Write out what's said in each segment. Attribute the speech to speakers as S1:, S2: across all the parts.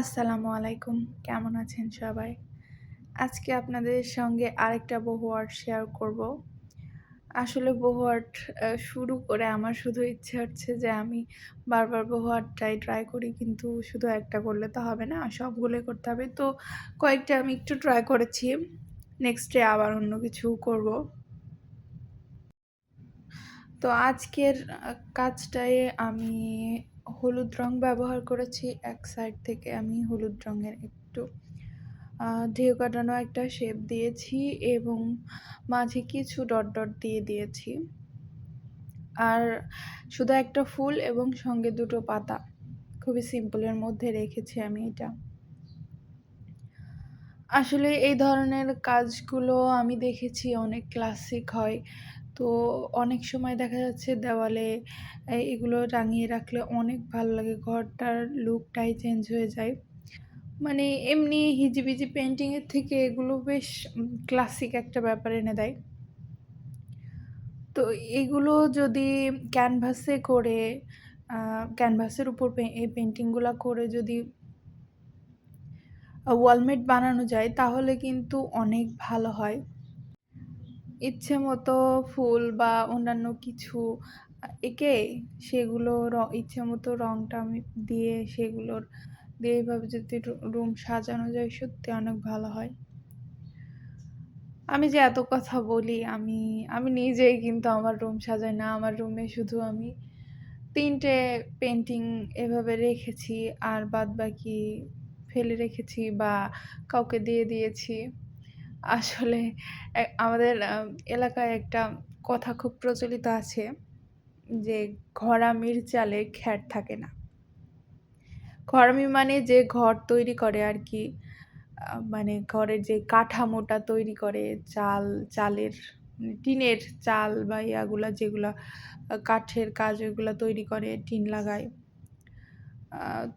S1: আসসালামু আলাইকুম। কেমন আছেন সবাই? আজকে আপনাদের সঙ্গে আরেকটা বহু আর্ট শেয়ার করব। আসলে বহু আর্ট শুরু করে আমার শুধু ইচ্ছে হচ্ছে যে আমি বারবার বহু আর্টটাই ট্রাই করি, কিন্তু শুধু একটা করলে তো হবে না, সবগুলোই করতে হবে। তো কয়েকটা আমি একটু ট্রাই করেছি নেক্সট ডে আবার অন্য কিছু করব। তো আজকের কাজটায় আমি হলুদ রং ব্যবহার করেছি, এক সাইড থেকে আমি হলুদ রঙের একটু। ঢেউ কাটানো একটা শেপ দিয়েছি এবং মাঝে কিছু ডট ডট দিয়ে দিয়েছি। আর শুধু একটা ফুল এবং সঙ্গে দুটো পাতা। খুবই সিম্পলের মধ্যে রেখেছি আমি এটা। আসলে এই ধরনের কাজগুলো আমি দেখেছি অনেক ক্লাসিক হয়। তো অনেক সময় দেখা যাচ্ছে দেওয়ালে এগুলো টাঙিয়ে রাখলে অনেক ভালো লাগে। ঘরটার লুকটাই চেঞ্জ হয়ে যায়। মানে এমনি হিজিবিজি পেন্টিংয়ের থেকে এগুলো বেশ ক্লাসিক একটা ব্যাপার এনে দেয়। তো এগুলো যদি ক্যানভাসে করে ক্যানভাসের উপর এই পেন্টিংগুলো করে যদি ওয়ালমেট বানানো যায়, তাহলে কিন্তু অনেক ভালো হয়। ইচ্ছে মতো ফুল বা অন্যান্য কিছু, এঁকে সেগুলো ইচ্ছে মতো রঙটা আমি দিয়ে সেগুলোর, দিয়ে এইভাবে যদি রুম সাজানো যায়, সত্যি অনেক ভালো হয়। আমি যে এত কথা বলি, আমি আমি নিজেই কিন্তু আমার রুম সাজাই না, আমার রুমে শুধু আমি তিনটে পেন্টিং এভাবে রেখেছি, আর বাদ বাকি ফেলে রেখেছি বা কাউকে দিয়ে দিয়েছি। আসলে আমাদের এলাকায় একটা কথা খুব প্রচলিত আছে যে ঘরামির চালে খ্যাট থাকে না। ঘরামি মানে যে ঘর তৈরি করে আর কি মানে ঘরের যে কাঠামোটা তৈরি করে, চাল, চালের মানে টিনের চাল বা ইয়াগুলা যেগুলা কাঠের কাজ ওইগুলো তৈরি করে, টিন লাগায়।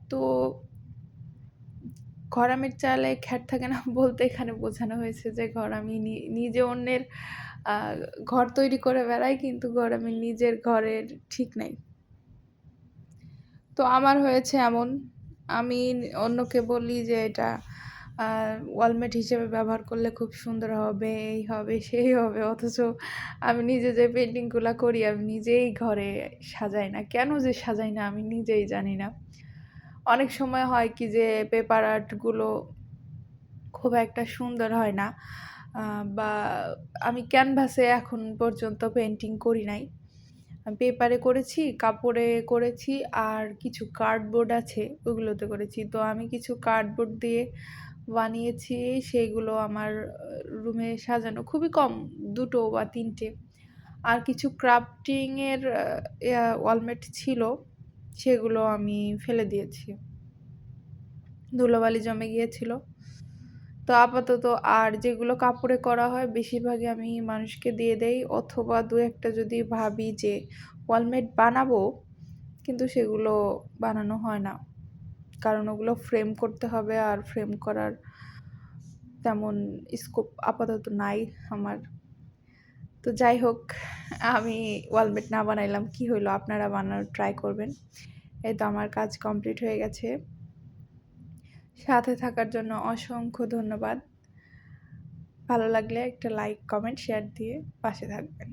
S1: তো ঘরামের চালে খ্যাট থাকে না বলতে এখানে বোঝানো হয়েছে যে ঘর আমি নিজে অন্যের ঘর তৈরি করে বেড়াই কিন্তু ঘর আমি নিজের ঘরের ঠিক নাই। তো আমার হয়েছে এমন। আমি অন্যকে বলি যে এটা ওয়ালমেট হিসেবে ব্যবহার করলে খুব সুন্দর হবে, এই হবে, সেই হবে, অথচ আমি নিজে যে পেন্টিংগুলো করি আমি নিজেই ঘরে সাজাই না। কেন যে সাজাই না আমি নিজেই জানি না। অনেক সময় হয় কি যে পেপার আর্টগুলো খুব একটা সুন্দর হয় না। বা আমি ক্যানভাসে এখন পর্যন্ত পেন্টিং করি নাই। পেপারে করেছি, কাপড়ে করেছি আর কিছু কার্ডবোর্ড আছে, ওগুলোতে করেছি। তো আমি কিছু কার্ডবোর্ড দিয়ে বানিয়েছি, সেইগুলো আমার রুমে সাজানো খুবই কম, দুটো বা তিনটে। আর কিছু ক্রাফটিংয়ের ওয়ালমেট ছিল। সেগুলো আমি ফেলে দিয়েছি। ধুলোবালি জমে গিয়েছিল। তো আপাতত আর যেগুলো কাপড়ে করা হয় বেশিরভাগই আমি মানুষকে দিয়ে দেই অথবা দু একটা যদি ভাবি যে ওয়ালমেট বানাবো কিন্তু সেগুলো বানানো হয় না। কারণ ওগুলো ফ্রেম করতে হবে আর ফ্রেম করার তেমন স্কোপ আপাতত নাই আমার। তো যাই হোক, আমি ওয়ালমেট না বানাইলাম, কি হইল? আপনারা বানানোর ট্রাই করবেন। এই তো আমার কাজ কমপ্লিট হয়ে গেছে। সাথে থাকার জন্য অসংখ্য ধন্যবাদ। ভালো লাগলে একটা লাইক কমেন্ট শেয়ার দিয়ে পাশে থাকবেন।